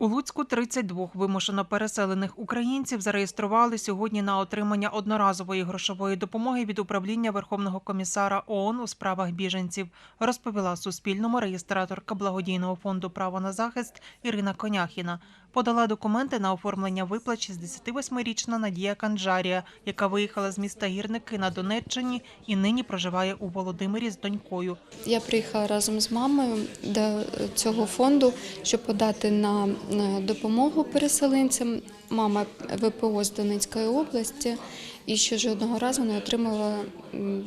У Луцьку 32 вимушено переселених українців зареєстрували сьогодні на отримання одноразової грошової допомоги від управління Верховного комісара ООН у справах біженців, розповіла Суспільному реєстраторка благодійного фонду Право на захист Ірина Коняхіна. Подала документи на оформлення виплат 68-річна Надія Канджарія, яка виїхала з міста Гірники на Донеччині і нині проживає у Володимирі з донькою. Я приїхала разом з мамою до цього фонду, щоб подати на на допомогу переселенцям. Мама ВПО з Донецької області і ще жодного разу не отримала м,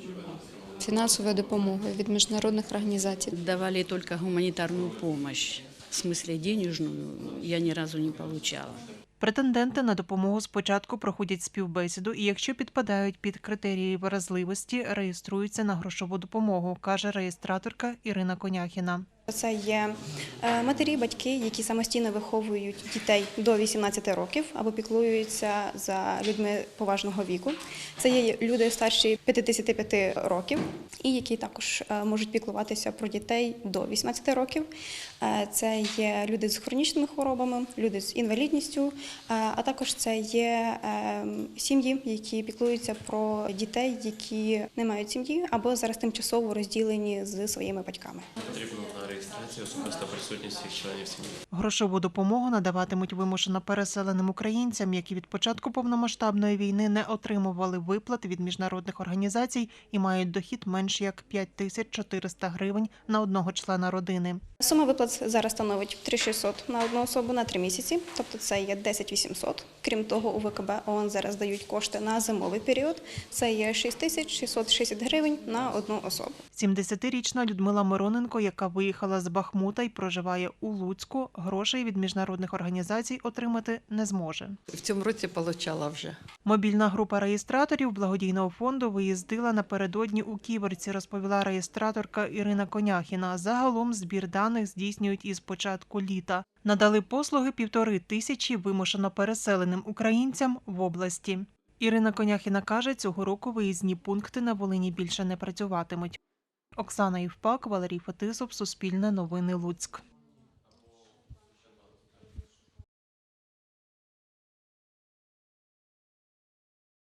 фінансової допомоги від міжнародних організацій. Давали только гуманитарную помощь. В смысле денежную я ни разу не получала. Претенденти на допомогу спочатку проходять співбесіду і, якщо підпадають під критерії вразливості, реєструються на грошову допомогу, каже реєстраторка Ірина Коняхіна. Це є е, матері, батьки, які самостійно виховують дітей до 18 років або піклуються за людьми поважного віку. Це є люди старші 55 років, і які також е, можуть піклуватися про дітей до 18 років. Е, Це є люди з хронічними хворобами, люди з інвалідністю, а також це є е, сім'ї, які піклуються про дітей, які не мають сім'ї або зараз тимчасово розділені з своїми батьками. Потрібно особиста присутність всіх членів сім'ї. Грошову допомогу надаватимуть вимушено переселеним українцям, які від початку повномасштабної війни не отримували виплат від міжнародних організацій і мають дохід менш як 5400 гривень на одного члена родини. Сума виплат зараз становить 3600 на одну особу на три місяці, тобто це є 10800. Крім того, у ВКБ ООН зараз дають кошти на зимовий період. Це є 6660 гривень на одну особу. 70-річна Людмила Мироненко, яка виїхала з Бахмута і проживає у Луцьку, грошей від міжнародних організацій отримати не зможе. В цьому році отримала вже. Мобільна група реєстраторів благодійного фонду виїздила напередодні у Ківерці, розповіла реєстраторка Ірина Коняхіна. Загалом збір даних здійснюють із початку літа. Надали послуги півтори тисячі вимушено переселеним українцям в області. Ірина Коняхіна каже, цього року виїзні пункти на Волині більше не працюватимуть. Оксана Євпак, Валерій Фетисов, Суспільне новини Луцьк.